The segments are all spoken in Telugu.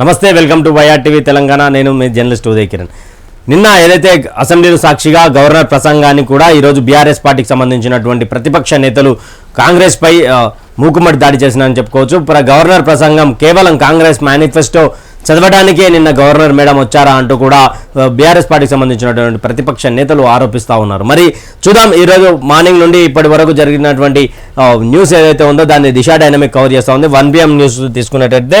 నమస్తే welcome to YR TV Telangana. నేను మీ జర్నలిస్ట్ ఉదయ్ కిరణ్. నిన్న ఏదైతే అసెంబ్లీలో సాక్షిగా గవర్నర్ ప్రసంగాన్ని కూడా ఈరోజు బీఆర్ఎస్ పార్టీకి సంబంధించినటువంటి ప్రతిపక్ష నేతలు కాంగ్రెస్ పై మూకుమ్మడి దాడి చేసినారని చెప్పుకోవచ్చు. ప్ర గవర్నర్ ప్రసంగం కేవలం కాంగ్రెస్ మేనిఫెస్టో చదవడానికే నిన్న గవర్నర్ మేడం వచ్చారా అంటూ కూడా బీఆర్ఎస్ పార్టీకి సంబంధించినటువంటి ప్రతిపక్ష నేతలు ఆరోపిస్తూ ఉన్నారు. మరి చూద్దాం ఈరోజు మార్నింగ్ నుండి ఇప్పటి వరకు జరిగినటువంటి న్యూస్ ఏదైతే ఉందో దాన్ని దిశా డైనమిక్ కవర్ చేస్తూ ఉంది. వన్ బిఎం న్యూస్ తీసుకున్నట్టయితే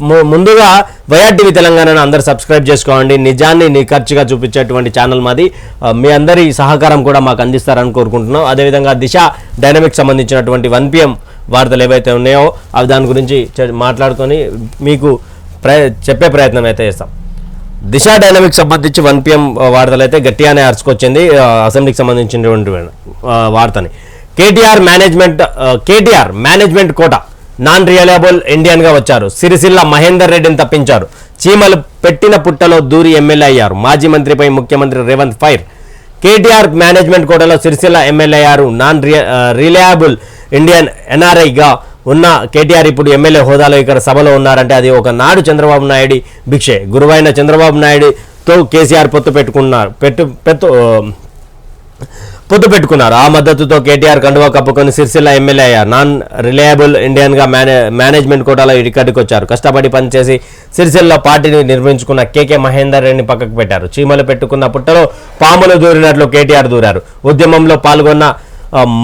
ము- ముందుగా వైఆర్ టీవీ తెలంగాణను అందరు సబ్స్క్రైబ్ చేసుకోండి. నిజాన్ని నిఖర్చుగా చూపించేటువంటి ఛానల్ మాది. మీ అందరి సహకారం కూడా మాకు అందిస్తారని కోరుకుంటున్నాం. అదేవిధంగా దిశ డైనమిక్ సంబంధించినటువంటి వన్ పిఎం వార్తలు ఏవైతే ఉన్నాయో అవి దాని గురించి మాట్లాడుకొని మీకు చెప్పే ప్రయత్నం అయితే చేస్తాం. దిశ డైనమిక్ సంబంధించి వన్ పిఎం వార్తలు అయితే గట్టిగానే అరుచుకొచ్చింది. అసెంబ్లీకి సంబంధించినటువంటి వార్తని. KTR management KTR management quota non reliable ఇండియన్గా వచ్చారు. సిరిసిల్ల మహేందర్ రెడ్డిని తప్పించారు. చీమలు పెట్టిన పుట్టలో దూరి ఎమ్మెల్యే అయ్యారు. మాజీ మంత్రిపై ముఖ్యమంత్రి రేవంత్ ఫైర్. కేటీఆర్ మేనేజ్మెంట్ కోటలో సిరిసిల్ల ఎమ్మెల్యే అయ్యారు. నాన్ రిలయబుల్ ఇండియన్ ఎన్ఆర్ఐగా ఉన్న కేటీఆర్ ఇప్పుడు ఎమ్మెల్యే హోదాలో ఇక్కడ సభలో ఉన్నారంటే అది ఒక నాడు చంద్రబాబు నాయుడు భిక్షే. గురువైన చంద్రబాబు నాయుడుతో కేసీఆర్ పొత్తు పెట్టుకున్నారు. పెట్టు పెట్టు పొత్తు పెట్టుకున్నారు. ఆ మద్దతుతో కేటీఆర్ కండువా కప్పుకొని సిరిసిల్ల ఎమ్మెల్యే అయ్యారు. నాన్ రిలయబుల్ ఇండియన్గా మేనే మేనేజ్మెంట్ కోటాలో ఇక్కడికి వచ్చారు కష్టపడి పనిచేసి సిరిసిల్ల పార్టీని నిర్మించుకున్న కేకే మహేందర్ రెడ్డిని పక్కకు పెట్టారు. చీమలు పెట్టుకున్న పుట్టలో పాములు దూరినట్లు కేటీఆర్ దూరారు. ఉద్యమంలో పాల్గొన్న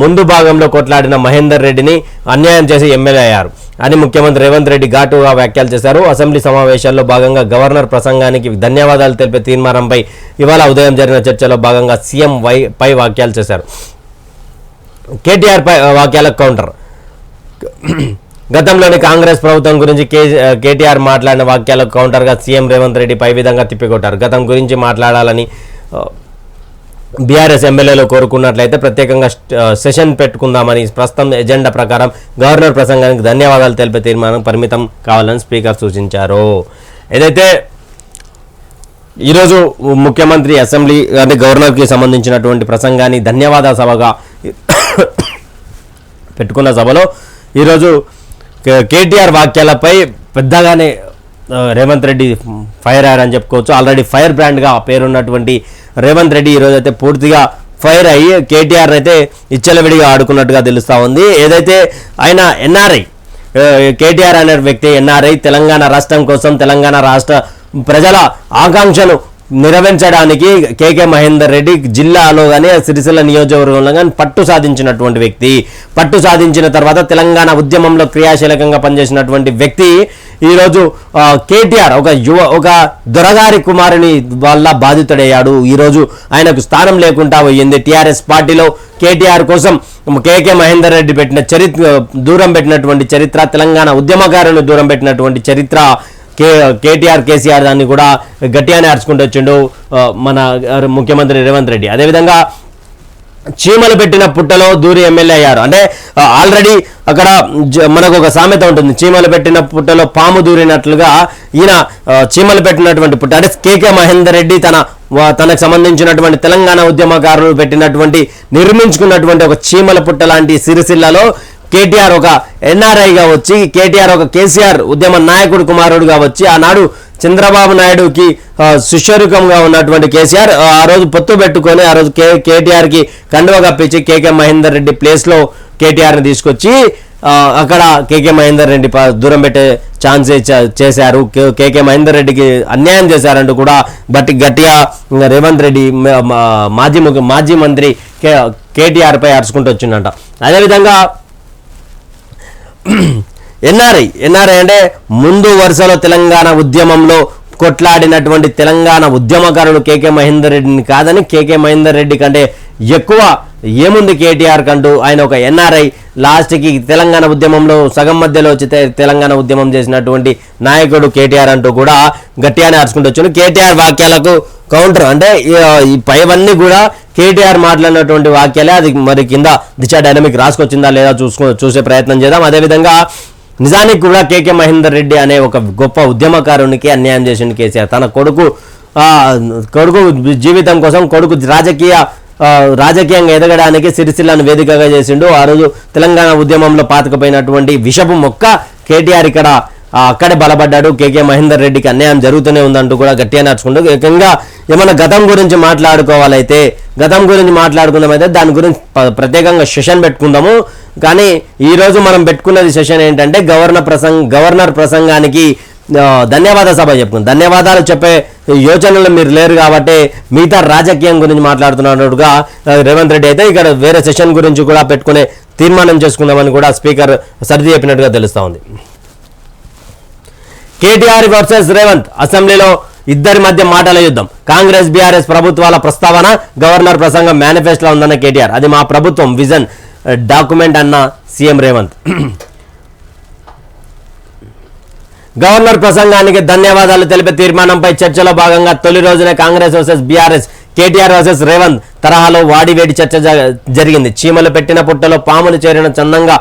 ముందు భాగంలో కొట్లాడిన మహేందర్ రెడ్డిని అన్యాయం చేసి ఎమ్మెల్యే అయ్యారు. అని ముఖ్యమంత్రి రేవంత్ రెడ్డి ఘాటుగా వ్యాఖ్యలు చేశారు. అసెంబ్లీ సమావేశాల్లో భాగంగా గవర్నర్ ప్రసంగానికి ధన్యవాదాలు తెలిపే తీర్మానంపై ఇవాళ ఉదయం జరిగిన చర్చలో భాగంగా సీఎం వై పై వ్యాఖ్యలు చేశారు. కేటీఆర్ పై వాక్యాలకు కౌంటర్. గతంలోని కాంగ్రెస్ ప్రభుత్వం గురించి కే కేటీఆర్ మాట్లాడిన వాక్యాలకు కౌంటర్గా సీఎం రేవంత్ రెడ్డి పై విధంగా తిప్పికొట్టారు. గతం గురించి మాట్లాడాలని బీఆర్ఎస్ ఎమ్మెల్యేలు కోరుకున్నట్లయితే ప్రత్యేకంగా సెషన్ పెట్టుకుందామని ప్రస్తుతం ఎజెండా ప్రకారం గవర్నర్ ప్రసంగానికి ధన్యవాదాలు తెలిపే తీర్మానం పరిమితం కావాలని స్పీకర్ సూచించారు. ఏదైతే ఈరోజు ముఖ్యమంత్రి అసెంబ్లీ అంటే గవర్నర్కి సంబంధించినటువంటి ప్రసంగాన్ని ధన్యవాద సభగా పెట్టుకున్న సభలో ఈరోజు కే- కేటీఆర్ వాక్యాలపై పెద్దగానే రేవంత్ రెడ్డి ఫైర్ అయ్యారని చెప్పుకోవచ్చు. ఆల్రెడీ ఫైర్ బ్రాండ్గా పేరున్నటువంటి రేవంత్ రెడ్డి ఈరోజు అయితే పూర్తిగా ఫైర్ అయ్యి కేటీఆర్ అయితే ఇచ్చలవిడిగా ఆడుకున్నట్టుగా తెలుస్తూ ఉంది. ఏదైతే ఆయన ఎన్ఆర్ఐ కేటీఆర్ అనే వ్యక్తి ఎన్ఆర్ఐ తెలంగాణ రాష్ట్రం కోసం తెలంగాణ రాష్ట్ర ప్రజల ఆకాంక్షను నెరవేర్చడానికి కేకే మహేందర్ రెడ్డి జిల్లాలో కానీ సిరిసిల్ల నియోజకవర్గంలో కానీ పట్టు సాధించినటువంటి వ్యక్తి. పట్టు సాధించిన తర్వాత తెలంగాణ ఉద్యమంలో క్రియాశీలకంగా పనిచేసినటువంటి వ్యక్తి. ఈరోజు కేటీఆర్ ఒక యువ ఒక దొరగారి కుమారుని వల్ల బాధితుడయ్యాడు. ఈరోజు ఆయనకు స్థానం లేకుండా పోయింది. టీఆర్ఎస్ పార్టీలో కేటీఆర్ కోసం కేకే మహేందర్ రెడ్డి పెట్టిన చరిత్ర దూరం పెట్టినటువంటి చరిత్ర తెలంగాణ ఉద్యమకారులను దూరం పెట్టినటువంటి చరిత్ర. కే కేటీఆర్ కేసీఆర్ దాన్ని కూడా గట్టిగానే అరుచుకుంటూ వచ్చిండు మన ముఖ్యమంత్రి రేవంత్ రెడ్డి. అదేవిధంగా చీమలు పెట్టిన పుట్టలో దూరి ఎమ్మెల్యే అయ్యారు. అంటే ఆల్రెడీ అక్కడ మనకు ఒక సామెత ఉంటుంది. చీమలు పెట్టిన పుట్టలో పాము దూరినట్లుగా ఈయన చీమలు పెట్టినటువంటి పుట్ట అంటే కేకే మహేందర్ రెడ్డి తన తనకు సంబంధించినటువంటి తెలంగాణ ఉద్యమకారులు పెట్టినటువంటి నిర్మించుకున్నటువంటి ఒక చీమల పుట్ట లాంటి సిరిసిల్లలో కేటీఆర్ ఒక ఎన్ఆర్ఐగా వచ్చి కేటీఆర్ ఒక కేసీఆర్ ఉద్యమ నాయకుడు కుమారుడుగా వచ్చి ఆనాడు చంద్రబాబు నాయుడుకి ఆ, సుశరుకంగా ఉన్నటువంటి కేసీఆర్ ఆ రోజు పొత్తు పెట్టుకొని ఆ రోజు కే కేటీఆర్కి కండువ కప్పించి కేకే మహేందర్ రెడ్డి ప్లేస్లో కేటీఆర్ని తీసుకొచ్చి అక్కడ కేకే మహేందర్ రెడ్డి ప- దూరం పెట్టే ఛాన్స్ చేశారు. కేకే మహేందర్ రెడ్డికి అన్యాయం చేశారంటూ కూడా బట్టి గట్టిగా రేవంత్ రెడ్డి మాజీ ముఖ్య- మాజీ మంత్రి కే కేటీఆర్పై అరుచుకుంటూ వచ్చిందంట. అదేవిధంగా ఎన్ఆర్ఐ ఎన్ఆర్ఐ అంటే ముందు వరుసలో తెలంగాణ ఉద్యమంలో కొట్లాడినటువంటి తెలంగాణ ఉద్యమకారుడు కేకే మహేందర్ రెడ్డిని కాదని కేకే మహేందర్ రెడ్డి కంటే ఎక్కువ ఏముంది కేటీఆర్ కంటూ? ఆయన ఒక ఎన్ఆర్ఐ. లాస్ట్కి తెలంగాణ ఉద్యమంలో సగం మధ్యలో వచ్చితే తెలంగాణ ఉద్యమం చేసినటువంటి నాయకుడు కేటీఆర్ అంటూ కూడా గట్టిగానే అరుచుకుంటూ వచ్చాను కేటీఆర్ వాక్యాలకు కౌంటర్. అంటే ఈ- పైవన్నీ కూడా కేటీఆర్ మాట్లాడినటువంటి వాక్యాలే. అది మరి కింద దిశ డైనమిక్ రాసుకొచ్చిందా లేదా చూసుకో చూసే ప్రయత్నం చేద్దాం. అదేవిధంగా నిజానికి కూడా కేకే మహేందర్ రెడ్డి అనే ఒక గొప్ప ఉద్యమకారునికి అన్యాయం చేసింది కేసీఆర్. తన కొడుకు కొడుకు జీవితం కోసం కొడుకు రాజకీయ రాజకీయంగా ఎదగడానికి సిరిసిల్లను వేదికగా చేసిండు. ఆ రోజు తెలంగాణ ఉద్యమంలో పాతకపోయినటువంటి విషపు మొక్క కేటీఆర్ ఇక్కడ అక్కడే బలపడ్డాడు. కేకే మహేందర్ రెడ్డికి అన్యాయం జరుగుతూనే ఉందంటూ కూడా గట్టిగా నడుచుకుంటూ ఏకంగా ఏమైనా గతం గురించి మాట్లాడుకోవాలైతే గతం గురించి మాట్లాడుకుందామైతే దాని గురించి ప్రత్యేకంగా సెషన్ పెట్టుకుందాము. కానీ ఈరోజు మనం పెట్టుకున్నది సెషన్ ఏంటంటే గవర్నర్ ప్రసంగ గవర్నర్ ప్రసంగానికి ధన్యవాద సభ చెప్పుకుంది. ధన్యవాదాలు చెప్పే యోచనలు మీరు లేరు కాబట్టి మిగతా రాజకీయం గురించి మాట్లాడుతున్నట్టుగా రేవంత్ రెడ్డి అయితే ఇక్కడ వేరే సెషన్ గురించి కూడా పెట్టుకునే తీర్మానం చేసుకుందామని కూడా స్పీకర్ సర్ది చెప్పినట్టుగా తెలుస్తా ఉంది. కేటీఆర్ వర్సెస్ రేవంత్ అసెంబ్లీలో ఇద్దరి మధ్య మాటల యుద్ధం. కాంగ్రెస్ బీఆర్ఎస్ ప్రభుత్వాల ప్రస్తావన గవర్నర్ ప్రసంగం మేనిఫెస్టోలో ఉందన్న కేటీఆర్. అది మా ప్రభుత్వం విజన్ డాక్యుమెంట్ అన్న సీఎం రేవంత్. గవర్నర్ ప్రసంగానికి ధన్యవాదాలు తెలిపే తీర్మానంపై చర్చలో భాగంగా తొలి రోజునే Congress versus BRS KTR versus Revanth తరహాలో వాడివేడి చర్చ జరిగింది. చీమలు పెట్టిన పుట్టలో పాములు చేరిన చందంగా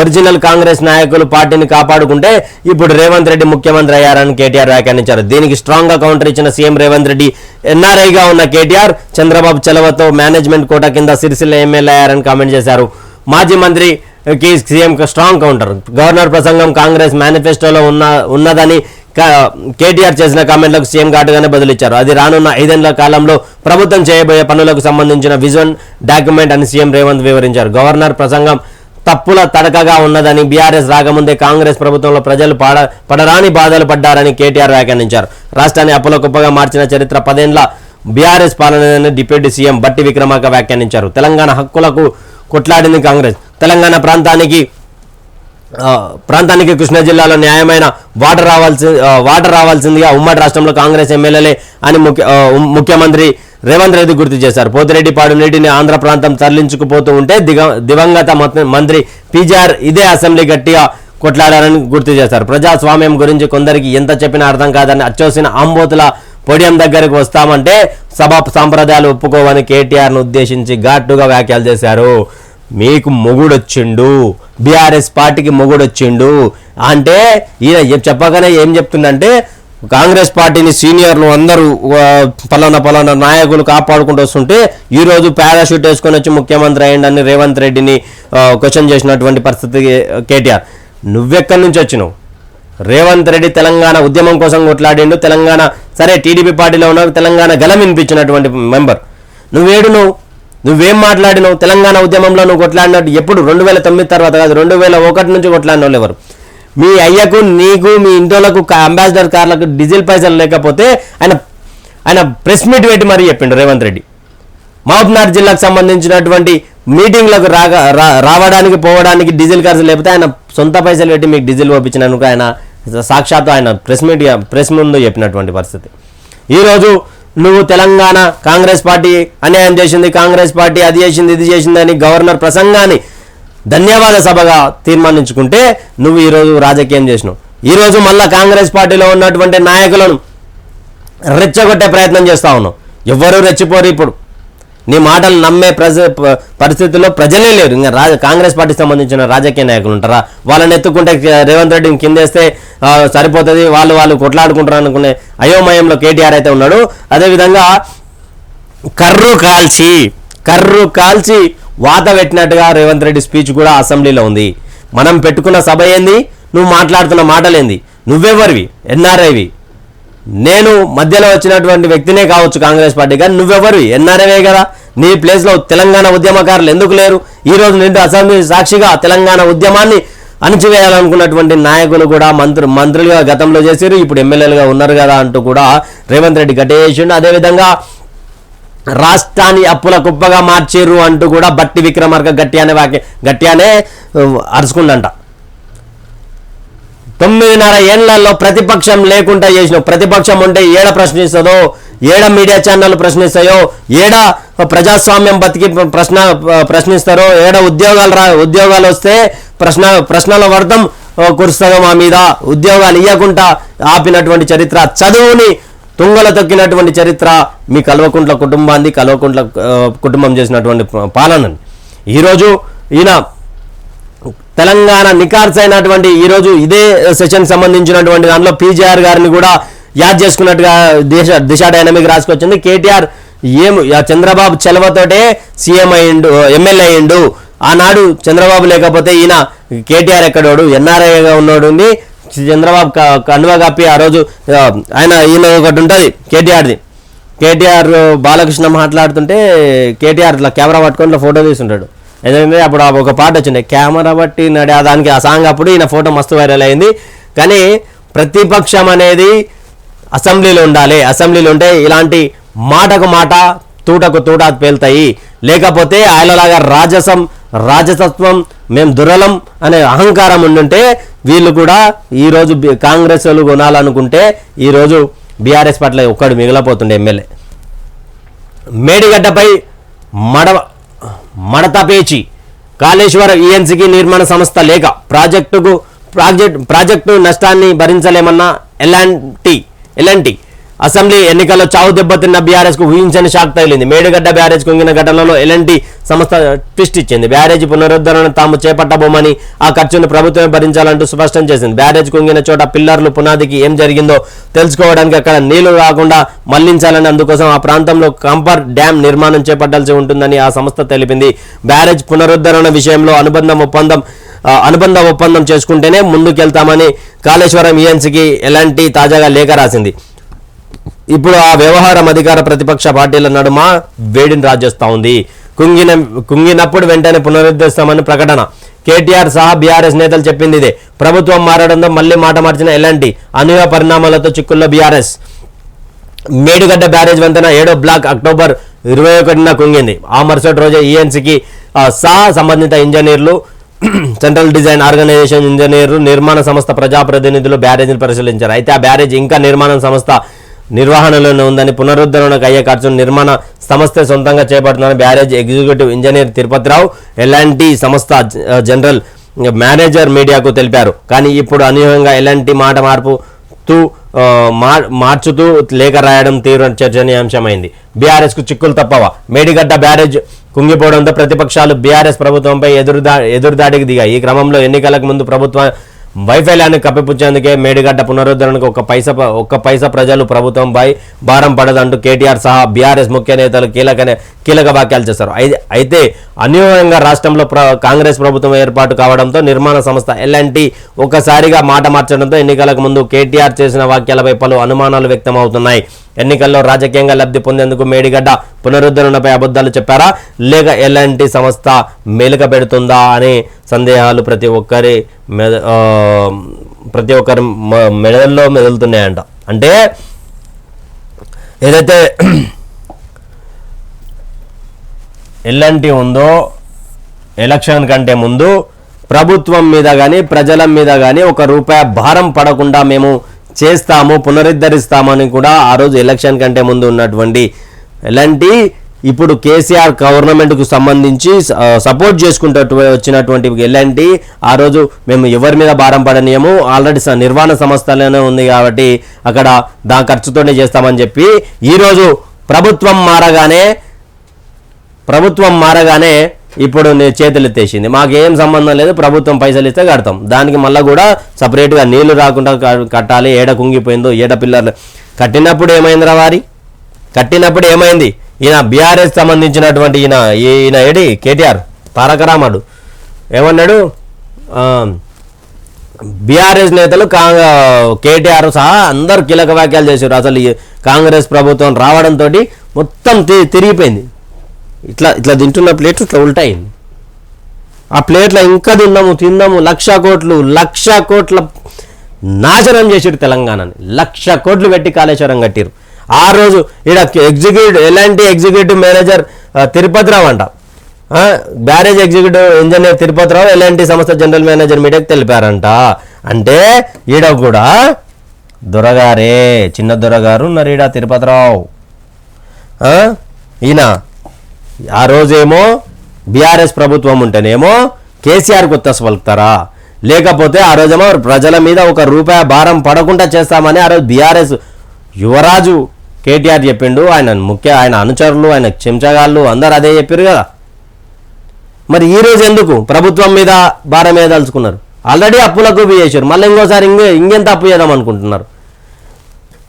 ఒరిజినల్ కాంగ్రెస్ నాయకులు పార్టీని కాపాడుకుంటే ఇప్పుడు రేవంత్ రెడ్డి ముఖ్యమంత్రి అయ్యారని కేటీఆర్ వ్యాఖ్యానించారు. దీనికి స్ట్రాంగ్గా కౌంటర్ ఇచ్చిన సీఎం రేవంత్ రెడ్డి ఎన్ఆర్ఐగా ఉన్న కేటీఆర్ చంద్రబాబు చలవతో మేనేజ్మెంట్ కోట కింద సిరిసిల్ల ఎమ్మెల్యే అయ్యారని కామెంట్ చేశారు. మాజీ మంత్రి కి సీఎం స్ట్రాంగ్ కౌంటర్ గవర్నర్ ప్రసంగం కాంగ్రెస్ మేనిఫెస్టోలో ఉన్న ఉన్నదని కేటీఆర్ చేసిన కామెంట్లకు సీఎం ఘాటుగానే బదులిచ్చారు. అది రానున్న ఐదేళ్ళ కాలంలో ప్రభుత్వం చేయబోయే పనులకు సంబంధించిన విజన్ డాక్యుమెంట్ అని సీఎం రేవంత్ వివరించారు. గవర్నర్ ప్రసంగం తప్పుల తడకగా ఉన్నదని బీఆర్ఎస్ రాకముందే కాంగ్రెస్ ప్రభుత్వంలో ప్రజలు పడ పడరాని బాధలు పడ్డారని కేటీఆర్ వ్యాఖ్యానించారు. రాష్ట్రాన్ని అప్పుల కుప్పగా మార్చిన చరిత్ర పదేండ్ల బీఆర్ఎస్ పాలనని డిప్యూటీ సీఎం బట్టి విక్రమార్క వ్యాఖ్యానించారు. తెలంగాణ హక్కులకు కొట్లాడింది కాంగ్రెస్. తెలంగాణ ప్రాంతానికి ప్రాంతానికి కృష్ణా జిల్లాలో న్యాయమైన వాటర్ రావాల్సి వాటర్ రావాల్సిందిగా ఉమ్మడి రాష్ట్రంలో కాంగ్రెస్ ఎమ్మెల్యేలే అని ముఖ్య ముఖ్యమంత్రి రేవంత్ రెడ్డి గుర్తు చేశారు. పోతిరెడ్డిపాడు నీటిని ఆంధ్ర ప్రాంతం తరలించుకుపోతూ ఉంటే దిగ దివంగత మంత్రి పీజీఆర్ ఇదే అసెంబ్లీ గట్టిగా కొట్లాడారని గుర్తు చేశారు. ప్రజాస్వామ్యం గురించి కొందరికి ఎంత చెప్పినా అర్థం కాదని అచ్చోసిన ఆంబోతుల పొడియం దగ్గరకు వస్తామంటే సభ సాంప్రదాయాలు ఒప్పుకోవని కేటీఆర్ను ఉద్దేశించి ఘాటుగా వ్యాఖ్యలు చేశారు. మీకు మొగుడొచ్చిండు. బీఆర్ఎస్ పార్టీకి మొగుడొచ్చిండు. అంటే ఈయన చెప్పగానే ఏం చెప్తుందంటే కాంగ్రెస్ పార్టీని సీనియర్లు అందరూ పలానా పలానా నాయకులు కాపాడుకుంటూ వస్తుంటే ఈరోజు పారాషూట్ వేసుకొని వచ్చి ముఖ్యమంత్రి అయ్యిండని రేవంత్ రెడ్డిని క్వశ్చన్ చేసినటువంటి పరిస్థితి కేటీఆర్. నువ్వెక్కడి నుంచి వచ్చినావు? రేవంత్ రెడ్డి తెలంగాణ ఉద్యమం కోసం కొట్లాడిండు. తెలంగాణ సరే టీడీపీ పార్టీలో ఉన్న తెలంగాణ గలం వినిపించినటువంటి మెంబర్. నువ్వేడు నువ్వు నువ్వేం మాట్లాడినావు? తెలంగాణ ఉద్యమంలో నువ్వు కొట్లాడినట్టు ఎప్పుడు? రెండు వేల తొమ్మిది తర్వాత కాదు రెండు వేల ఒకటి నుంచి కొట్లాడిన వాళ్ళు ఎవరు? మీ అయ్యకు నీకు మీ ఇంటోలకు అంబాసిడర్ కార్లకు డీజిల్ పైసలు లేకపోతే ఆయన ఆయన ప్రెస్ మీట్ పెట్టి మరీ చెప్పిండు రేవంత్ రెడ్డి. మహబూబ్నగర్ జిల్లాకు సంబంధించినటువంటి మీటింగ్లకు రాగా రావడానికి పోవడానికి డీజిల్ ఖర్చు లేకపోతే ఆయన సొంత పైసలు పెట్టి మీకు డీజిల్ పంపించినందుకు ఆయన సాక్షాత్తు ఆయన ప్రెస్ మీట్ ప్రెస్ ముందు చెప్పినటువంటి పరిస్థితి. ఈరోజు నువ్వు తెలంగాణ కాంగ్రెస్ పార్టీ అన్యాయం చేసింది కాంగ్రెస్ పార్టీ అది చేసింది ఇది చేసింది అని గవర్నర్ ప్రసంగాన్ని ధన్యవాద సభగా తీర్మానించుకుంటే నువ్వు ఈరోజు రాజకీయం చేసినావు. ఈరోజు మళ్ళా కాంగ్రెస్ పార్టీలో ఉన్నటువంటి నాయకులను రెచ్చగొట్టే ప్రయత్నం చేస్తా ఉన్నావు. ఎవ్వరూ రెచ్చిపోరు ఇప్పుడు. నీ మాటలు నమ్మే ప్రజ ప- పరిస్థితుల్లో ప్రజలే లేరు. ఇంకా రాజ కాంగ్రెస్ పార్టీకి సంబంధించిన రాజకీయ నాయకులు ఉంటారా? వాళ్ళని ఎత్తుకుంటే రేవంత్ రెడ్డిని కిందేస్తే సరిపోతుంది. వాళ్ళు వాళ్ళు కొట్లాడుకుంటారు అనుకునే అయోమయంలో కేటీఆర్ అయితే ఉన్నాడు. అదేవిధంగా కర్రు కాల్చి కర్రు కాల్చి వాత పెట్టినట్టుగా రేవంత్ రెడ్డి స్పీచ్ కూడా అసెంబ్లీలో ఉంది. మనం పెట్టుకున్న సభ ఏంది? నువ్వు మాట్లాడుతున్న మాటలేంది? నువ్వెవరివి? ఎన్ఆర్ఐవి? నేను మధ్యలో వచ్చినటువంటి వ్యక్తినే కావచ్చు కాంగ్రెస్ పార్టీ కానీ నువ్వెవరు? ఎన్ఆర్ఏవే కదా. నీ ప్లేస్లో తెలంగాణ ఉద్యమకారులు ఎందుకు లేరు? ఈ రోజు నిండు అసెంబ్లీ సాక్షిగా తెలంగాణ ఉద్యమాన్ని అణచివేయాలనుకున్నటువంటి నాయకులు కూడా మంత్రు మంత్రులుగా గతంలో చేశారు ఇప్పుడు ఎమ్మెల్యేలుగా ఉన్నారు కదా అంటూ కూడా రేవంత్ రెడ్డి గట్టేసిండు అదేవిధంగా రాష్ట్రాన్ని అప్పుల కుప్పగా మార్చేరు అంటూ కూడా బట్టి విక్రమార్క గట్టి అనే వాక్య గట్టి అనే అరుచుకుండంట తొమ్మిదిన్నర ఏళ్ళలో ప్రతిపక్షం లేకుండా చేసిన ప్రతిపక్షం ఉంటే ఏడ ప్రశ్నిస్తుందో ఏడ మీడియా ఛానల్ ప్రశ్నిస్తాయో ఏడ ప్రజాస్వామ్యం బతికి ప్రశ్న ప్రశ్నిస్తారో ఏడ ఉద్యోగాలు రా ఉద్యోగాలు వస్తే ప్రశ్న ప్రశ్నల వర్ధం కురుస్తుందో మా మీద. ఉద్యోగాలు ఇవ్వకుండా ఆపినటువంటి చరిత్ర చదువుని తుంగల తొక్కినటువంటి చరిత్ర మీ కల్వకుంట్ల కుటుంబాన్ని కల్వకుంట్ల కుటుంబం చేసినటువంటి పాలనని. ఈరోజు ఈయన తెలంగాణ నికార్స్ అయినటువంటి ఈరోజు ఇదే సెషన్ సంబంధించినటువంటి దానిలో పీజీఆర్ గారిని కూడా యాద్ చేసుకున్నట్టుగా దిశ దిశ డైనమిక్ రాసుకొచ్చింది. కేటీఆర్ ఏం చంద్రబాబు చెలవతోటే సీఎం అయ్యిండు ఎమ్మెల్యే అయ్యిండు. ఆనాడు చంద్రబాబు లేకపోతే ఈయన కేటీఆర్ ఎక్కడోడు ఎన్ఆర్ఐగా ఉన్నాడు చంద్రబాబు క- కండువా కప్పి ఆ రోజు ఆయన ఈయన ఒకటి ఉంటుంది కేటీఆర్ది. కేటీఆర్ బాలకృష్ణ మాట్లాడుతుంటే కేటీఆర్ ఇట్లా కెమెరా పట్టుకొని ఫోటో తీసుంటాడు ఎందుకంటే అప్పుడు ఒక పాట వచ్చిండే కెమెరా బట్టి నడే ఆ దానికి ఆ సాంగ్ అప్పుడు ఈయన ఫోటో మస్తు వైరల్ అయింది. కానీ ప్రతిపక్షం అనేది అసెంబ్లీలో ఉండాలి. అసెంబ్లీలో ఉంటే ఇలాంటి మాటకు మాట తూటకు తూట పేలుతాయి. లేకపోతే ఆయనలాగా రాజసం రాజతత్వం మేము దురలం అనే అహంకారం ఉండుంటే వీళ్ళు కూడా ఈరోజు కాంగ్రెస్ వాళ్ళు కొనాలనుకుంటే ఈరోజు బీఆర్ఎస్ పట్ల ఒక్కడు మిగిలిపోతుండే ఎమ్మెల్యే. మేడిగడ్డపై మడవ మడత పేచి కాళేశ్వర ఈఎన్సీకి నిర్మాణ సంస్థ లేక ప్రాజెక్టుకు ప్రాజెక్ట్ ప్రాజెక్టు నష్టాన్ని భరించలేమన్న ఎలాంటి ఎలాంటి అసెంబ్లీ ఎన్నికల్లో చావు దెబ్బతిన్న బీఆర్ఎస్కు ఊహించని షాక్ తగిలింది. మేడిగడ్డ బ్యారేజ్ కుంగిన ఘటనలో ఎలాంటి సంస్థ ట్విస్ట్ ఇచ్చింది బ్యారేజ్ పునరుద్ధరణ తాము చేపట్టబోమని ఆ ఖర్చును ప్రభుత్వమే భరించాలంటూ స్పష్టం చేసింది. బ్యారేజ్ కుంగిన చోట పిల్లర్లు పునాదికి ఏం జరిగిందో తెలుసుకోవడానికి అక్కడ నీళ్ళు రాకుండా మళ్ళించాలని అందుకోసం ఆ ప్రాంతంలో కంపర్ డ్యాం నిర్మాణం చేపట్టాల్సి ఉంటుందని ఆ సంస్థ తెలిపింది. బ్యారేజ్ పునరుద్ధరణ విషయంలో అనుబంధం ఒప్పందం అనుబంధ ఒప్పందం చేసుకుంటేనే ముందుకెళ్తామని కాళేశ్వరం ఈఎన్సీకి ఎలాంటి తాజాగా లేఖ రాసింది. ఇప్పుడు ఆ వ్యవహారం అధికార ప్రతిపక్ష పార్టీల నడుమ వేడిని రాజేస్తా ఉంది కుంగిన కుంగినప్పుడు వెంటనే పునరుద్ధరిస్తామని ప్రకటన. కేటీఆర్ సహా బీఆర్ఎస్ నేతలు చెప్పింది ఇదే. ప్రభుత్వం మారడంతో మళ్ళీ మాట మార్చిన ఎలాంటి అనూహ్య పరిణామాలతో చిక్కుల్లో బీఆర్ఎస్. మేడిగడ్డ బ్యారేజ్ వంతెన ఏడో బ్లాక్ అక్టోబర్ ఇరవై ఒకటిన కుంగింది. ఆ మరుసటి రోజే ఈఎన్సీకి సహా సంబంధిత ఇంజనీర్లు సెంట్రల్ డిజైన్ ఆర్గనైజేషన్ ఇంజనీర్లు నిర్మాణ సంస్థ ప్రజాప్రతినిధులు బ్యారేజీని పరిశీలించారు. అయితే ఆ బ్యారేజ్ ఇంకా నిర్మాణ సంస్థ నిర్వహణలోనే ఉందని పునరుద్ధరణకు అయ్యే ఖర్చును నిర్మాణ సంస్థ సొంతంగా చేపడుతుందని బ్యారేజ్ ఎగ్జిక్యూటివ్ ఇంజనీర్ తిరుపతిరావు ఎలాంటి సంస్థ జనరల్ మేనేజర్ మీడియాకు తెలిపారు. కానీ ఇప్పుడు అనూహ్యంగా ఎలాంటి మాట మార్పు తూ మా మార్చుతూ లేఖ రాయడం తీవ్ర చర్చనీయాంశమైంది. బీఆర్ఎస్కు చిక్కులు తప్పవా? మేడిగడ్డ బ్యారేజ్ కుంగిపోవడంతో ప్రతిపక్షాలు బీఆర్ఎస్ ప్రభుత్వంపై ఎదురుదా ఎదురుదాడికి దిగాయి. ఈ క్రమంలో ఎన్నికలకు ముందు ప్రభుత్వ వైఫల్యాన్ని కప్పిపుచ్చేందుకే మేడిగడ్డ పునరుద్ధరణకు ఒక పైసా ఒక్క పైసా ప్రజలు ప్రభుత్వంపై భారం పడదంటూ కేటీఆర్ సహా బీఆర్ఎస్ ముఖ్య నేతలు కీలక కీలక వ్యాఖ్యలు చేశారు. అయితే అన్యోన్యంగా రాష్ట్రంలో ప్ర కాంగ్రెస్ ప్రభుత్వం ఏర్పాటు కావడంతో నిర్మాణ సంస్థ ఎల్ఎన్టీ ఒక్కసారిగా మాట మార్చడంతో ఎన్నికలకు ముందు కేటీఆర్ చేసిన వాక్యాలపై పలు అనుమానాలు వ్యక్తమవుతున్నాయి. ఎన్నికల్లో రాజకీయంగా లబ్ధి పొందేందుకు మేడిగడ్డ పునరుద్ధరణపై అబద్ధాలు చెప్పారా? లేక ఎలాంటి సంస్థ మెలుక పెడుతుందా అనే సందేహాలు ప్రతి ఒక్కరి మెద ప్రతి ఒక్కరి మ- మెదులుతున్నాయంట. అంటే ఏదైతే ఎలాంటి ఉందో ఎలక్షన్ కంటే ముందు ప్రభుత్వం మీద కానీ ప్రజల మీద కానీ ఒక రూపాయి భారం పడకుండా మేము చేస్తాము పునరుద్ధరిస్తామని కూడా ఆ రోజు ఎలక్షన్ కంటే ముందు ఉన్నటువంటి ఎలాంటి ఇప్పుడు కేసీఆర్ గవర్నమెంట్కు సంబంధించి సపోర్ట్ చేసుకుంటూ వచ్చినటువంటి ఎలాంటి ఆ రోజు మేము ఎవరి మీద భారం పడనీయము. ఆల్రెడీ స- నిర్వహణ సంస్థలోనే ఉంది కాబట్టి అక్కడ దా ఖర్చుతోనే చేస్తామని చెప్పి ఈరోజు ప్రభుత్వం మారగానే ప్రభుత్వం మారగానే ఇప్పుడు చేతులు ఎత్తేసింది. మాకేం సంబంధం లేదు ప్రభుత్వం పైసలు ఇస్తే కడతాం. దానికి మళ్ళీ కూడా సపరేట్గా నీళ్ళు రాకుండా కట్టాలి. ఏడ కుంగిపోయిందో ఏడ పిల్లర్లు. కట్టినప్పుడు ఏమైందిరా వారి? కట్టినప్పుడు ఏమైంది? ఈయన బీఆర్ఎస్ సంబంధించినటువంటి ఈయన ఈయన ఏడి? కేటీఆర్ తారకరామడు. ఏమన్నాడు? బీఆర్ఎస్ నేతలు కాంగ్రె కేటీఆర్ సహా అందరూ కీలక వ్యాఖ్యలు చేశారు. అసలు ఈ కాంగ్రెస్ ప్రభుత్వం రావడంతో మొత్తం తి- తిరిగిపోయింది. ఇట్లా ఇట్లా తింటున్న ప్లేట్ ఇట్లా ఉల్టాయింది. ఆ ప్లేట్లో ఇంకా తిన్నాము తిన్నాము లక్ష కోట్లు లక్ష కోట్ల నాశనం చేసారు తెలంగాణని. లక్ష కోట్లు పెట్టి కాళేశ్వరం కట్టిరు ఆ రోజు ఈడ ఎగ్జిక్యూటివ్ ఎలాంటి ఎగ్జిక్యూటివ్ మేనేజర్ తిరుపతిరావు అంట. బ్యారేజ్ ఎగ్జిక్యూటివ్ ఇంజనీర్ తిరుపతిరావు ఎలాంటి సంస్థ జనరల్ మేనేజర్ మీడియాకి తెలిపారంట. అంటే ఈడ కూడా దొరగారే చిన్న దొరగారు ఉన్నారు ఈడ తిరుపతిరావు. ఈయన ఆ రోజేమో బీఆర్ఎస్ ప్రభుత్వం ఉంటేనేమో కేసీఆర్ కొత్త పలుకుతారా లేకపోతే ఆ రోజేమో ప్రజల మీద ఒక రూపాయి భారం పడకుండా చేస్తామని ఆ రోజు బీఆర్ఎస్ యువరాజు కేటీఆర్ చెప్పిండు. ఆయన ముఖ్య ఆయన అనుచరులు ఆయన చెంచగాళ్ళు అందరు అదే చెప్పారు కదా. మరి ఈ రోజు ఎందుకు ప్రభుత్వం మీద భారం మీద తలుచుకున్నారు ఆల్రెడీ అప్పులకు చేశారు. మళ్ళీ ఇంకోసారి ఇంకే ఇంకెంత అప్పు చేద్దాం అనుకుంటున్నారు?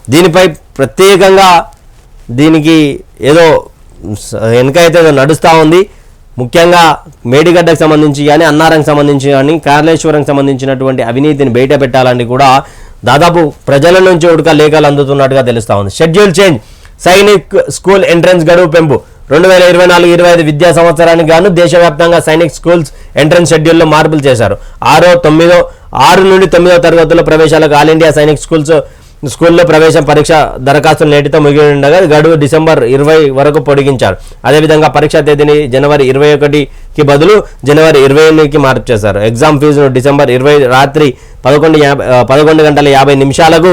దీనిపై ప్రత్యేకంగా దీనికి ఏదో వెనక అయితే నడుస్తూ ఉంది ముఖ్యంగా మేడిగడ్డకు సంబంధించి కానీ అన్నారంకి సంబంధించి కానీ కాళేశ్వరంకి సంబంధించినటువంటి అవినీతిని బయట పెట్టాలని కూడా దాదాపు ప్రజల నుంచి ఉడక లేఖలు అందుతున్నట్టుగా తెలుస్తూ ఉంది. Schedule change Sainik school entrance గడువు పెంపు. రెండు వేల ఇరవై నాలుగు ఇరవై ఐదు విద్యా సంవత్సరానికి గాను దేశవ్యాప్తంగా సైనిక్ స్కూల్స్ ఎంట్రన్స్ షెడ్యూల్లో మార్పులు చేశారు. ఆరో తొమ్మిదో ఆరు నుండి తొమ్మిదో తరగతుల ప్రవేశాలకు ఆల్ ఇండియా సైనిక్ స్కూల్స్ స్కూల్లో ప్రవేశం పరీక్ష దరఖాస్తులు నేటితో ముగిలి ఉండగా గడువు డిసెంబర్ ఇరవై వరకు పొడిగించారు. అదేవిధంగా పరీక్షా తేదీని జనవరి ఇరవై ఒకటికి బదులు జనవరి ఇరవై ఎనిమిదికి మార్పు చేశారు. ఎగ్జామ్ ఫీజును డిసెంబర్ ఇరవై రాత్రి పదకొండు యాభై పదకొండు గంటల యాభై నిమిషాలకు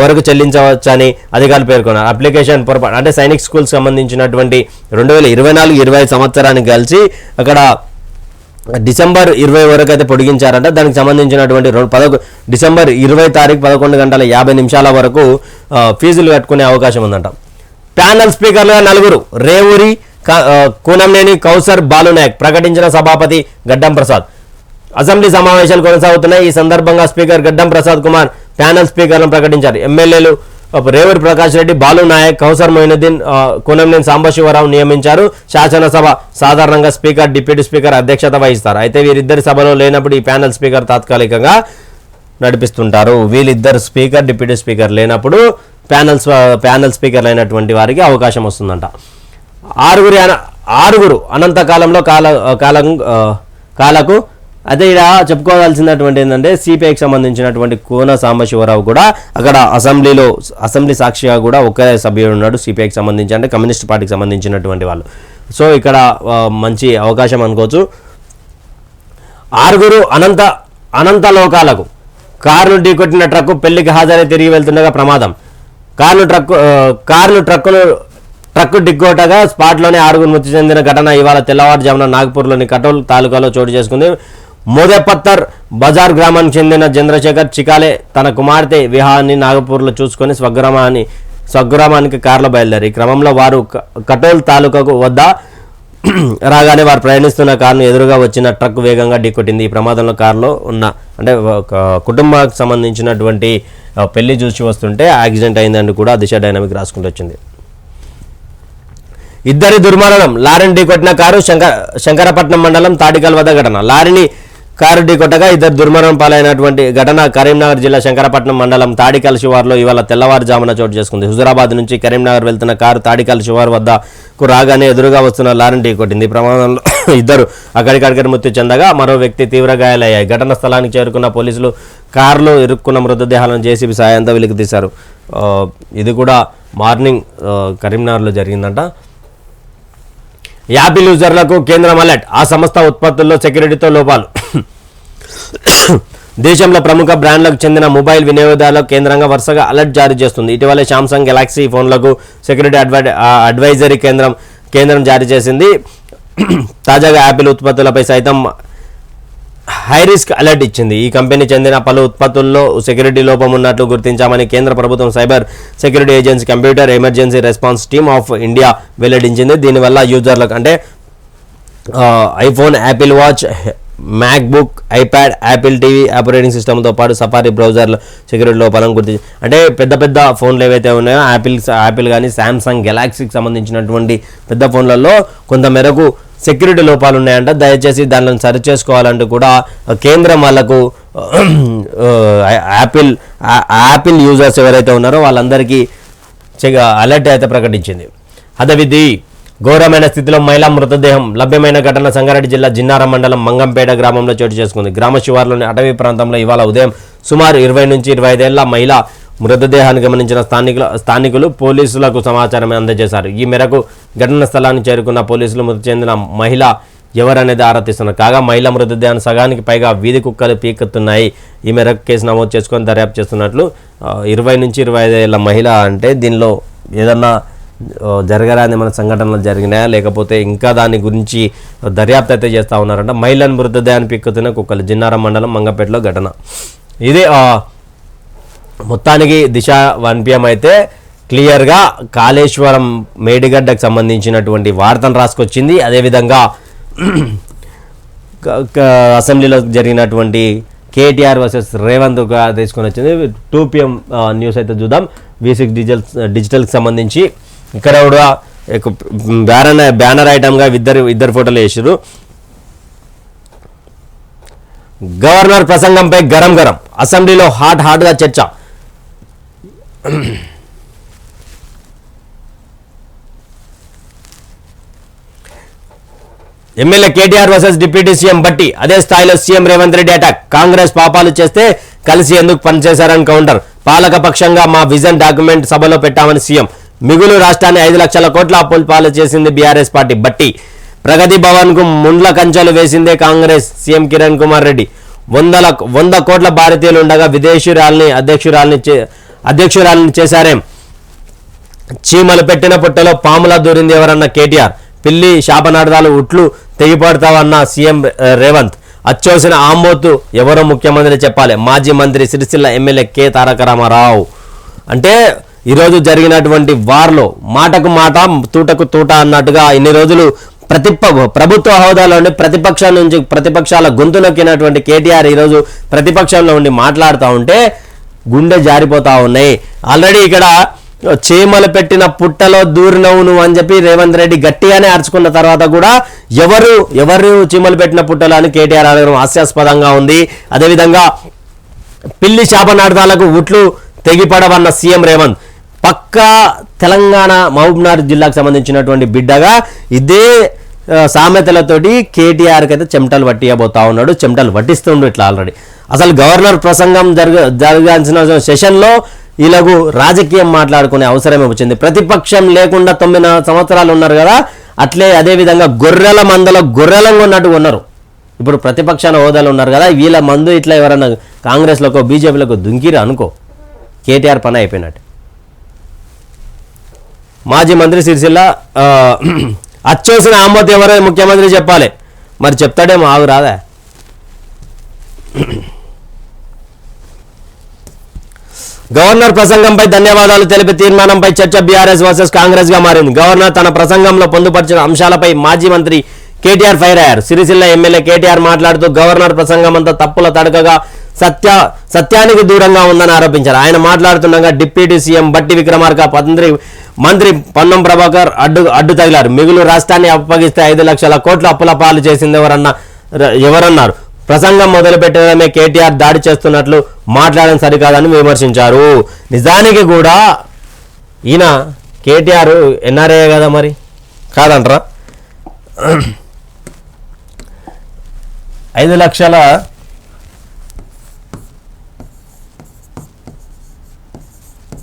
వరకు చెల్లించవచ్చని అధికారులు పేర్కొన్నారు. అప్లికేషన్ పొరపాటు అంటే సైనిక్ స్కూల్స్ సంబంధించినటువంటి రెండు వేల ఇరవై నాలుగు ఇరవై సంవత్సరానికి కలిసి అక్కడ డిసెంబర్ ఇరవై వరకు అయితే పొడిగించారంట. దానికి సంబంధించినటువంటి రెండు పదకొ డిసెంబర్ ఇరవై తారీఖు పదకొండు గంటల యాభై నిమిషాల వరకు ఫీజులు కట్టుకునే అవకాశం ఉందంట. ప్యానల్ స్పీకర్లుగా నలుగురు రేవూరి కూనంనేని కౌసర్ బాలునాయక్ ప్రకటించిన సభాపతి గడ్డం ప్రసాద్. అసెంబ్లీ సమావేశాలు కొనసాగుతున్నాయి. ఈ సందర్భంగా స్పీకర్ గడ్డం ప్రసాద్ కుమార్ ప్యానల్ స్పీకర్లను ప్రకటించారు. ఎమ్మెల్యేలు రేవూరి ప్రకాష్ రెడ్డి బాలు నాయక్ కౌసర్ మొయినుద్దీన్ ఆ, సాంబశివరావు నియమించారు. శాసనసభ సాధారణంగా స్పీకర్ డిప్యూటీ స్పీకర్ అధ్యక్షత వహిస్తారు. అయితే వీరిద్దరి సభలో లేనప్పుడు ఈ ప్యానల్ స్పీకర్ తాత్కాలికంగా నడిపిస్తుంటారు. వీళ్ళిద్దరు స్పీకర్ డిప్యూటీ స్పీకర్ లేనప్పుడు ప్యానల్స్ ప్యానల్ స్పీకర్లు అయినటువంటి వారికి అవకాశం వస్తుందంట. ఆరుగురి ఆరుగురు అనంతకాలంలో కాల కాలం కాలకు అదే ఇక్కడ చెప్పుకోవాల్సినటువంటి ఏంటంటే సిపిఐకి సంబంధించినటువంటి కోన సాంబశివరావు కూడా అక్కడ అసెంబ్లీలో అసెంబ్లీ సాక్షిగా కూడా ఒకే సభ్యుడు ఉన్నాడు సిపిఐకి సంబంధించి అంటే కమ్యూనిస్ట్ పార్టీకి సంబంధించినటువంటి వాళ్ళు. సో ఇక్కడ మంచి అవకాశం అనుకోవచ్చు. ఆరుగురు అనంత అనంత లోకాలకు కారును ఢీకొట్టిన ట్రక్కు పెళ్ళికి హాజరై తిరిగి వెళ్తుండగా ప్రమాదం. కార్లు ట్రక్కు కార్లు ట్రక్కును ట్రక్కు ఢీకొట్టగా స్పాట్లోనే ఆరుగురు మృతి చెందిన ఘటన ఇవాళ తెల్లవారుజామున నాగ్పూర్లోని కటోల్ తాలూకాలో చోటు చేసుకుంది. మోదెపత్తర్ బజార్ గ్రామానికి చెందిన చంద్రశేఖర్ చికాలే తన కుమార్తె విహాన్ని నాగపూర్లో చూసుకొని స్వగ్రామాన్ని స్వగ్రామానికి కారులో బయలుదేరి. ఈ క్రమంలో వారు క- కటోల్ తాలూకాకు వద్ద రాగానే వారు ప్రయాణిస్తున్న కారును ఎదురుగా వచ్చిన ట్రక్ వేగంగా ఢీకొట్టింది. ఈ ప్రమాదంలో కారులో ఉన్న అంటే ఒక కుటుంబానికి సంబంధించినటువంటి పెళ్ళి చూసి వస్తుంటే యాక్సిడెంట్ అయిందని కూడా దిశ డైనమిక్ రాసుకుంటూ వచ్చింది. ఇద్దరి దుర్మరణం. లారీని ఢీకొట్టిన కారు శంకర శంకరపట్నం మండలం తాటికల్ వద్ద ఘటన. లారీని కారు ఢీకొట్టగా ఇద్దరు దుర్మరణం పాలైనటువంటి ఘటన కరీంనగర్ జిల్లా శంకరపట్నం మండలం తాడికల్ శివార్లో ఇవాళ తెల్లవారుజామున చోటు చేసుకుంది. హుజురాబాద్ నుంచి కరీంనగర్ వెళ్తున్న కారు తాడికల్ శివార్ వద్దకు రాగానే ఎదురుగా వస్తున్న లారీని ఢీకొట్టింది. ప్రమాదంలో ఇద్దరు అక్కడికక్కడి మృతి చెందగా మరో వ్యక్తి తీవ్ర గాయాలయ్యాయి. ఘటన స్థలానికి చేరుకున్న పోలీసులు కారులో ఇరుక్కున్న మృతదేహాలను జేసీబీ సాయంతో వెలికి తీశారు ఇది కూడా మార్నింగ్ కరీంనగర్లో జరిగిందంట. యాపిల్ యూజర్లకు కేంద్రం అలర్ట్. ఆ సంస్థ ఉత్పత్తుల్లో సెక్యూరిటీతో లోపాలు. దేశంలో ప్రముఖ బ్రాండ్లకు చెందిన మొబైల్ వినియోగదారులకు కేంద్రంగా వరుసగా అలర్ట్ జారీ చేస్తుంది. ఇటీవలే శాంసంగ్ గెలాక్సీ ఫోన్లకు సెక్యూరిటీ అడ్వై అడ్వైజరీ కేంద్రం కేంద్రం జారీ చేసింది. తాజాగా యాపిల్ ఉత్పత్తులపై సైతం హై రిస్క్ అలర్ట్ ఇచ్చింది. ఈ కంపెనీ చెందిన పలు ఉత్పత్తుల్లో సెక్యూరిటీ లోపం ఉన్నట్లు గుర్తించామని కేంద్ర ప్రభుత్వం cyber security agency computer emergency response team of India వెల్లడించింది. దీనివల్ల యూజర్లకు అంటే iPhone Apple watch MacBook iPad Apple TV operating సిస్టమ్తో పాటు సఫారీ బ్రౌజర్లు సెక్యూరిటీ లోపాలను గుర్తించి అంటే పెద్ద పెద్ద ఫోన్లు ఏవైతే ఉన్నాయో యాపిల్ యాపిల్ కానీ శాంసంగ్ గెలాక్సీకి సంబంధించినటువంటి పెద్ద ఫోన్లలో కొంత మేరకు సెక్యూరిటీ లోపాలు ఉన్నాయంట దయచేసి దానిని సరి చేసుకోవాలంటూ కూడా కేంద్రం వాళ్ళకు యాపిల్ ఆ- యాపిల్ యూజర్స్ ఎవరైతే ఉన్నారో వాళ్ళందరికీ అలర్ట్ అయితే ప్రకటించింది. హదవిధి ఘోరమైన స్థితిలో మహిళా మృతదేహం లభ్యమైన ఘటన సంగారెడ్డి జిల్లా జిన్నారం మండలం మంగంపేట గ్రామంలో చోటు చేసుకుంది. గ్రామ శివార్లోని అటవీ ప్రాంతంలో ఇవాళ ఉదయం సుమారు ఇరవై నుంచి ఇరవై ఐదేళ్ళ మహిళ మృతదేహాన్ని గమనించిన స్థానికులు స్థానికులు పోలీసులకు సమాచారం అందజేశారు. ఈ మేరకు ఘటన స్థలాన్ని చేరుకున్న పోలీసులు మృతి చెందిన మహిళ ఎవరనేది ఆరాధిస్తున్నారు కాగా మహిళ మృతదేహాన్ని సగానికి పైగా వీధి కుక్కలు పీకెత్తున్నాయి ఈ మేరకు కేసు నమోదు చేసుకొని దర్యాప్తు చేస్తున్నట్లు ఇరవై నుంచి ఇరవై ఐదు ఏళ్ళ మహిళ అంటే దీనిలో ఏదన్నా జరగరాని మన సంఘటనలు జరిగినాయా? లేకపోతే ఇంకా దాని గురించి దర్యాప్తు అయితే చేస్తూ ఉన్నారంట. మహిళను మృతదేహాన్ని పీక్కుతున్న కుక్కలు జిన్నారం మండలం మంగపేటలో ఘటన. ఇదే మొత్తానికి దిశ వన్పిఎం అయితే క్లియర్గా కాళేశ్వరం మేడిగడ్డకు సంబంధించినటువంటి వార్తను రాసుకొచ్చింది. అదేవిధంగా అసెంబ్లీలో జరిగినటువంటి కేటీఆర్ వర్సెస్ రేవంత్ తీసుకొని వచ్చింది. టూ పిఎం న్యూస్ అయితే చూద్దాం. వి సిక్స్ డిజిటల్ డిజిటల్కి సంబంధించి ఇక్కడ కూడా బ్యానర్ బ్యానర్ ఐటమ్గా ఇద్దరు ఇద్దరు ఫోటోలు వేసారు గవర్నర్ ప్రసంగంపై గరం గరం. అసెంబ్లీలో హాట్ హాట్గా చర్చ. MLA KTR versus deputy CM Bhatti అదే స్థాయిలో సీఎం రేవంత్ రెడ్డి అటాక్. కాంగ్రెస్ పాపాలు చేస్తే కలిసి ఎందుకు పనిచేశారని కౌంటర్. పాలక పక్షంగా మా విజన్ డాక్యుమెంట్ సభలో పెట్టామని సీఎం. మిగులు రాష్ట్రాన్ని ఐదు లక్షల కోట్ల అప్పులు పాలు చేసింది బీఆర్ఎస్ పార్టీ బట్టి. ప్రగతి భవన్కు ముండ్ల కంచెలు వేసిందే కాంగ్రెస్ సీఎం కిరణ్ కుమార్ రెడ్డి. వందల వంద కోట్ల భారతీయులు ఉండగా విదేశీయురాల్ని అధ్యక్షురాల్ని చే- అధ్యక్షురాలను చేశారేం? చీమలు పెట్టిన పుట్టలో పాములా దూరింది ఎవరన్న కేటీఆర్? పిల్లి శాపనార్థాలు ఉట్లు తెగిపడతావన్న సీఎం రేవంత్. అచ్చోసిన ఆమోతు ఎవరో ముఖ్యమంత్రి చెప్పాలి. మాజీ మంత్రి సిరిసిల్ల ఎమ్మెల్యే కే. తారక రామారావు అంటే ఈరోజు జరిగినటువంటి వార్లో మాటకు మాట తూటకు తూట అన్నట్టుగా ఇన్ని రోజులు ప్రతిప ప్రభుత్వ హోదాలో ఉండి ప్రతిపక్షాల నుంచి ప్రతిపక్షాల గొంతు నొక్కినటువంటి కేటీఆర్ ఈరోజు ప్రతిపక్షంలో ఉండి మాట్లాడుతూ ఉంటే గుండె జారిపోతా ఉన్నాయి. ఆల్రెడీ ఇక్కడ చీమలు పెట్టిన పుట్టలో దూరినవు నువ్వు అని చెప్పి రేవంత్ రెడ్డి గట్టిగానే అరుచుకున్న తర్వాత కూడా ఎవరు ఎవరు చీమలు పెట్టిన పుట్టలో అని కేటీఆర్ అడగడం హాస్యాస్పదంగా ఉంది. అదేవిధంగా పిల్లి శాపనార్థాలకు ఉట్లు తెగిపడవన్న సీఎం రేవంత్. పక్కా తెలంగాణ మహబూబ్నగర్ జిల్లాకు సంబంధించినటువంటి బిడ్డగా ఇదే సామెతలతోటి కేటీఆర్కి అయితే చెమటలు పట్టియబోతా ఉన్నాడు చెమటలు పట్టిస్తుండు ఇట్లా ఆల్రెడీ అసలు గవర్నర్ ప్రసంగం జరగ జరగాల్సిన సెషన్లో వీళ్ళకు రాజకీయం మాట్లాడుకునే అవసరమే వచ్చింది. ప్రతిపక్షం లేకుండా తొమ్మిది సంవత్సరాలు ఉన్నారు కదా అట్లే అదే విధంగా గొర్రెల మందలో గొర్రెలంగా ఉన్నట్టు ఉన్నారు. ఇప్పుడు ప్రతిపక్షాన హోదాలు ఉన్నారు కదా వీళ్ళ మందు ఇట్లా ఎవరన్నా కాంగ్రెస్లకు బీజేపీలకు దుంకిరా అనుకో. కేటీఆర్ పని అయిపోయినట్టు. మాజీ మంత్రి సిరిసిల్ల అచ్చోసిన ఆమోద్ ఎవరో ముఖ్యమంత్రి చెప్పాలి. మరి చెప్తాడేమో ఆగు రాదా గవర్నర్ ప్రసంగంపై ధన్యవాదాలు తెలిపే తీర్మానంపై చర్చ బీఆర్ఎస్ వర్సెస్ కాంగ్రెస్గా మారింది. గవర్నర్ తన ప్రసంగంలో పొందుపరిచిన అంశాలపై మాజీ మంత్రి కేటీఆర్ ఫైర్ అయ్యారు. సిరిసిల్ల ఎమ్మెల్యే కేటీఆర్ మాట్లాడుతూ గవర్నర్ ప్రసంగం అంతా తప్పుల తడకగా సత్య సత్యానికి దూరంగా ఉందని ఆరోపించారు. ఆయన మాట్లాడుతుండగా డిప్యూటీ సీఎం బట్టి విక్రమార్క మంత్రి మంత్రి పొన్నం ప్రభాకర్ అడ్డు అడ్డు తగిలారు. మిగులు రాష్ట్రాన్ని అప్పగిస్తే ఐదు లక్షల కోట్ల అప్పుల పాలు చేసింది ఎవరన్నా ఎవరన్నారు? ప్రసంగం మొదలు పెట్టడమే కేటీఆర్ దాడి చేస్తున్నట్లు మాట్లాడడం సరికాదని విమర్శించారు. నిజానికి కూడా ఈయన కేటీఆర్ ఎన్ఆర్ఏ కదా మరి? కాదంటారా. ఐదు లక్షల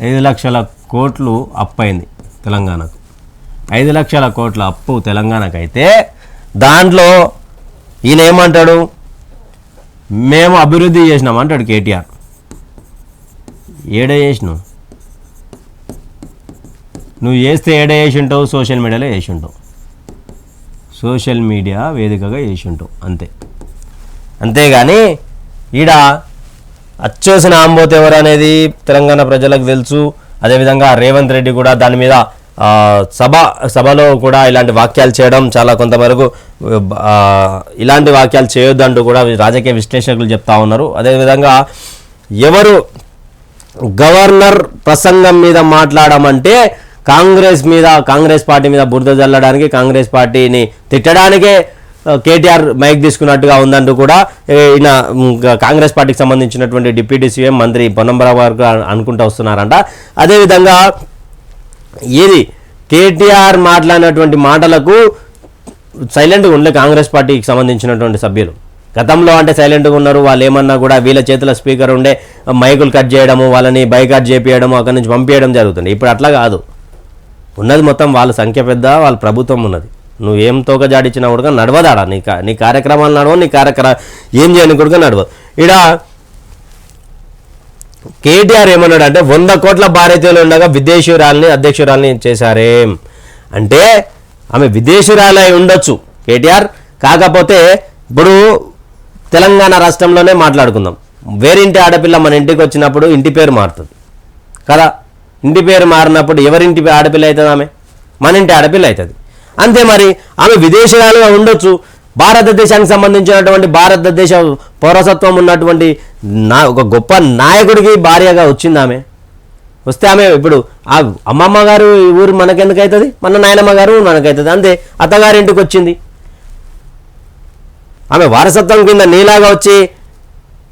ఐదు లక్షల కోట్లు అప్పు అయింది తెలంగాణకు. ఐదు లక్షల కోట్ల అప్పు తెలంగాణకు అయితే దాంట్లో ఈయన ఏమంటాడు? మేము అభివృద్ధి చేసినాం అంటాడు కేటీఆర్. ఏడ చేసినావు? నువ్వు చేస్తే ఏడ చేసి ఉంటావు సోషల్ మీడియాలో చేసి ఉంటావు సోషల్ మీడియా వేదికగా చేసి ఉంటావు అంతే. అంతేగాని ఈడ అచ్చోసిన ఆంబోత్ ఎవరు అనేది తెలంగాణ ప్రజలకు తెలుసు. అదేవిధంగా రేవంత్ రెడ్డి కూడా దాని మీద సభ సభలో కూడా ఇలాంటి వాక్యాలు చేయడం చాలా కొంతవరకు ఇలాంటి వాక్యాలు చేయొద్దంటూ కూడా రాజకీయ విశ్లేషకులు చెప్తా ఉన్నారు. అదేవిధంగా ఎవరు గవర్నర్ ప్రసంగం మీద మాట్లాడమంటే కాంగ్రెస్ మీద కాంగ్రెస్ పార్టీ మీద బురద జల్లడానికి కాంగ్రెస్ పార్టీని తిట్టడానికే కేటీఆర్ మైక్ తీసుకున్నట్టుగా ఉందంటూ కూడా ఈయన కాంగ్రెస్ పార్టీకి సంబంధించినటువంటి డిప్యూటీ సీఎం మంత్రి పొన్నంబరావు గారు అనుకుంటూ వస్తున్నారంట. అదేవిధంగా ఏది కేటీఆర్ మాట్లాడినటువంటి మాటలకు సైలెంట్గా ఉండలే కాంగ్రెస్ పార్టీకి సంబంధించినటువంటి సభ్యులు. గతంలో అంటే సైలెంట్గా ఉన్నారు వాళ్ళు ఏమన్నా కూడా వీళ్ళ చేతిలో స్పీకర్ ఉండే మైకులు కట్ చేయడము వాళ్ళని బైకాట్ చేపియడము అక్కడి నుంచి పంపించడం జరుగుతుంది. ఇప్పుడు అట్లా కాదు. ఉన్నది మొత్తం వాళ్ళ సంఖ్య పెద్ద వాళ్ళ ప్రభుత్వం ఉన్నది. నువ్వు తోక జాడిచ్చినా కూడా నడవదాడా? నీ కా- నీ కార్యక్రమాలు నడవ నీ కార్యక్రమ ఏం చేయని కూడా నడవదు ఇడ కేటీఆర్ ఏమన్నాడు అంటే వంద కోట్ల భారతీయులు ఉండగా విదేశీయురాలని అధ్యక్షురాల్ని చేశారేం. అంటే ఆమె విదేశీయురాలై ఉండొచ్చు కేటీఆర్. కాకపోతే ఇప్పుడు తెలంగాణ రాష్ట్రంలోనే మాట్లాడుకుందాం. వేరింటి ఆడపిల్ల మన ఇంటికి వచ్చినప్పుడు ఇంటి పేరు మారుతుంది. కదా? ఇంటి పేరు మారినప్పుడు ఎవరింటి ఆడపిల్ల అవుతుంది ఆమె? మన ఇంటి ఆడపిల్ల అవుతుంది. అంతే మరి. ఆమె విదేశీయాలుగా ఉండొచ్చు. భారతదేశానికి సంబంధించినటువంటి భారతదేశ పౌరసత్వం ఉన్నటువంటి నా ఒక గొప్ప నాయకుడికి భార్యగా వచ్చింది ఆమె. వస్తే ఆమె ఇప్పుడు ఆ అమ్మమ్మ గారు ఈ ఊరు మనకెందుకు అవుతుంది మన నాయనమ్మ గారు మనకవుతుంది అంతే. అత్తగారి ఇంటికి వచ్చింది. ఆమె వారసత్వం కింద నీలాగా వచ్చి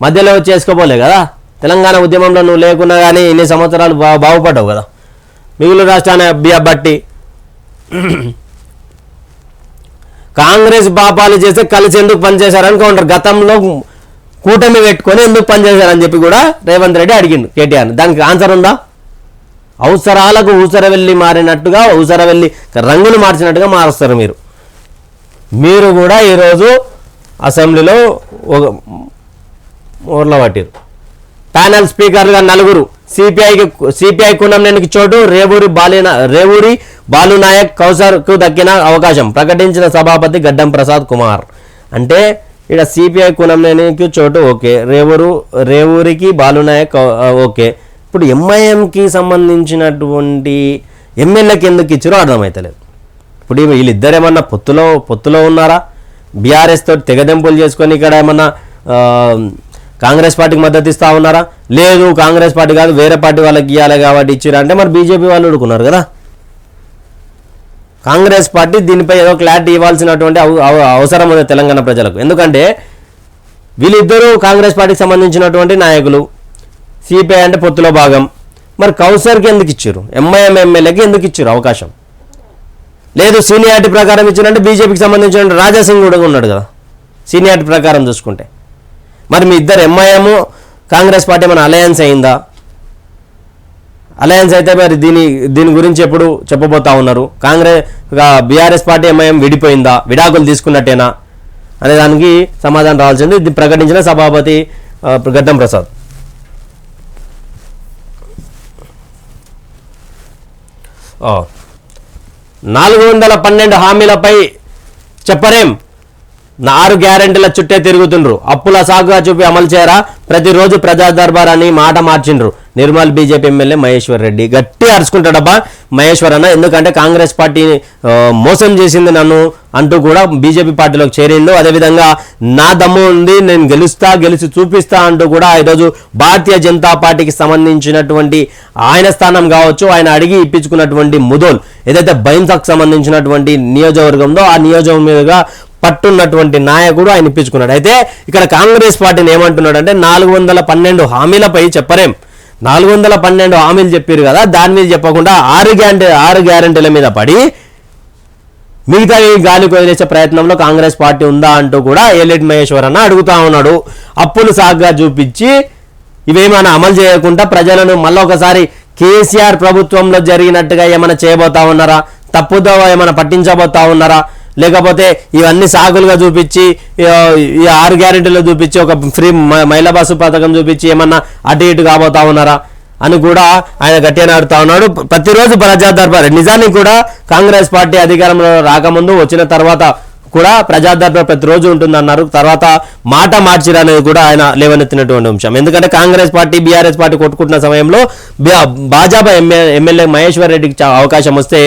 మధ్యలో వచ్చి వేసుకోపోలే కదా. తెలంగాణ ఉద్యమంలో నువ్వు లేకున్నా కానీ ఇన్ని సంవత్సరాలు బా బాగుపడ్డావు కదా. మిగులు రాష్ట్రాన్ని బట్టి కాంగ్రెస్ పాపాలు చేస్తే కలిసి ఎందుకు పనిచేశారని కౌంటర్. గతంలో కూటమి పెట్టుకొని ఎందుకు పనిచేశారని చెప్పి కూడా రేవంత్ రెడ్డి అడిగిండు కేటీఆర్ దానికి ఆన్సర్ ఉందా? అవసరాలకు ఊసరవెల్లి మారినట్టుగా ఊసరవెల్లి రంగులు మార్చినట్టుగా మారుస్తారు మీరు. మీరు కూడా ఈరోజు అసెంబ్లీలో ఒక ఊర్ల పట్టిరు ప్యానల్ స్పీకర్లుగా నలుగురు సిపిఐకి సిపిఐ కునంనేనికి చోటు రేవూరి బాలిన రేవూరి బాలునాయక్ కౌసర్కు దక్కిన అవకాశం. ప్రకటించిన సభాపతి గడ్డం ప్రసాద్ కుమార్. అంటే ఇక్కడ సిపిఐ కునంనేనికి చోటు ఓకే. రేవూరు రేవూరికి బాలునాయక్ కౌ- ఓకే. ఇప్పుడు ఎంఐఎంకి సంబంధించినటువంటి ఎమ్మెల్యేకి ఎందుకు ఇచ్చారో అర్థమవుతలేదు ఇప్పుడు వీళ్ళిద్దరు ఏమన్నా పొత్తులో పొత్తులో ఉన్నారా? బీఆర్ఎస్ తోటి తెగదెంపులు చేసుకొని ఇక్కడ ఏమన్నా కాంగ్రెస్ పార్టీకి మద్దతు ఇస్తా ఉన్నారా? లేదు కాంగ్రెస్ పార్టీ కాదు వేరే పార్టీ వాళ్ళకి ఇవ్వాలి కాబట్టి ఇచ్చారు అంటే మరి బీజేపీ వాళ్ళు ఊడుకున్నారు కదా. కాంగ్రెస్ పార్టీ దీనిపై ఏదో క్లారిటీ ఇవ్వాల్సినటువంటి అవ- అవ- అవసరం ఉంది తెలంగాణ ప్రజలకు. ఎందుకంటే వీళ్ళిద్దరూ కాంగ్రెస్ పార్టీకి సంబంధించినటువంటి నాయకులు. సిపిఐ అంటే పొత్తులో భాగం. మరి కౌసర్కి ఎందుకు ఇచ్చారు? ఎంఐఎం ఎమ్మెల్యేకి ఎందుకు ఇచ్చారు అవకాశం? లేదు సీనియారిటీ ప్రకారం ఇచ్చారంటే బీజేపీకి సంబంధించిన రాజాసింగ్ కూడా ఉన్నాడు కదా. సీనియారిటీ ప్రకారం చూసుకుంటే. మరి మీ ఇద్దరు ఎంఐఎం కాంగ్రెస్ పార్టీ ఏమైనా అలయన్స్ అయిందా? అలయన్స్ అయితే మరి దీని దీని గురించి ఎప్పుడు చెప్పబోతా ఉన్నారు. కాంగ్రెస్ బీఆర్ఎస్ పార్టీ ఎంఐఎం విడిపోయిందా? విడాకులు తీసుకున్నట్టేనా? అనే దానికి సమాధానం రావాల్సింది. ఇది ప్రకటించిన సభాపతి ఆ, గడ్డం ప్రసాద్. నాలుగు వందల పన్నెండు హామీలపై చెప్పరేం? నారు గ్యారంటీల గ్యారెంటీల చుట్టే తిరుగుతుండ్రు. అప్పుల సాగుగా చూపి అమలు చేయరా? ప్రతిరోజు ప్రజా దర్బార్ అని మాట మార్చిండ్రు. Nirmal BJP MLA Maheshwar Reddy. గట్టి అరుచుకుంటాడబ్బా మహేశ్వర్ అన్న ఎందుకంటే కాంగ్రెస్ పార్టీ మోసం చేసింది నన్ను అంటూ కూడా బీజేపీ పార్టీలోకి చేరిండు. అదేవిధంగా నా దమ్ము ఉంది నేను గెలుస్తా గెలిచి చూపిస్తా అంటూ కూడా ఈరోజు భారతీయ జనతా పార్టీకి సంబంధించినటువంటి ఆయన స్థానం కావచ్చు ఆయన అడిగి ఇప్పించుకున్నటువంటి ముదోల్ ఏదైతే బైన్సాకు సంబంధించినటువంటి నియోజకవర్గంలో ఆ నియోజకవర్గం మీదుగా పట్టున్నటువంటి నాయకుడు ఆయన ఇప్పించుకున్నాడు. అయితే ఇక్కడ కాంగ్రెస్ పార్టీని ఏమంటున్నాడు అంటే నాలుగు వందల పన్నెండు హామీలపై చెప్పరేం. నాలుగు వందల పన్నెండు హామీలు చెప్పారు కదా దాని మీద చెప్పకుండా ఆరు గ్యారంటీ ఆరు గ్యారంటీల మీద పడి మిగతా గాలి వదిలేసే ప్రయత్నంలో కాంగ్రెస్ పార్టీ ఉందా అంటూ కూడా ఏలెట్ మహేశ్వర్ అన్న అడుగుతా ఉన్నాడు. అప్పులు సాగ్గా చూపించి ఇవేమైనా అమలు చేయకుండా ప్రజలను మళ్ళీ ఒకసారి కేసీఆర్ ప్రభుత్వంలో జరిగినట్టుగా ఏమైనా చేయబోతా ఉన్నారా? తప్పుదో ఏమైనా పట్టించబోతా ఉన్నారా? లేకపోతే ఇవన్నీ సాగులుగా చూపించి ఈ ఆరు గ్యారెంటీలు చూపించి ఒక ఫ్రీ మ- మహిళా బస్సు పథకం చూపించి ఏమన్నా అటు ఇటు కాబోతా ఉన్నారా అని కూడా ఆయన గట్టిగా ఆడుతా ఉన్నాడు. ప్రతిరోజు ప్రజా దర్బార్ నిజానికి కూడా కాంగ్రెస్ పార్టీ అధికారంలో రాకముందు వచ్చిన తర్వాత కూడా ప్రజాదరణ ప్రతిరోజు ప్రతిరోజు ఉంటుందన్నారు. తర్వాత మాట మార్చిరు అనేది కూడా ఆయన లేవనెత్తినటువంటి అంశం. ఎందుకంటే కాంగ్రెస్ పార్టీ బీఆర్ఎస్ పార్టీ కొట్టుకుంటున్న సమయంలో భాజపా ఎమ్మెల్యే మహేశ్వర్ రెడ్డికి అవకాశం వస్తే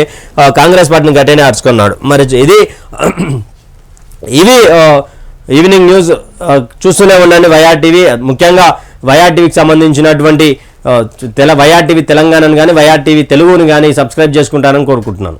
కాంగ్రెస్ పార్టీని గట్టనే అరుచుకున్నాడు మరి ఇది ఇవి ఈవినింగ్ న్యూస్ చూస్తూనే ఉండండి వైఆర్ టీవీ. ముఖ్యంగా వైఆర్ టీవీకి సంబంధించినటువంటి తెల వైఆర్ టీవీ తెలంగాణను కానీ వైఆర్ టీవీ తెలుగుని కానీ సబ్స్క్రైబ్ చేసుకుంటారని కోరుకుంటున్నాను.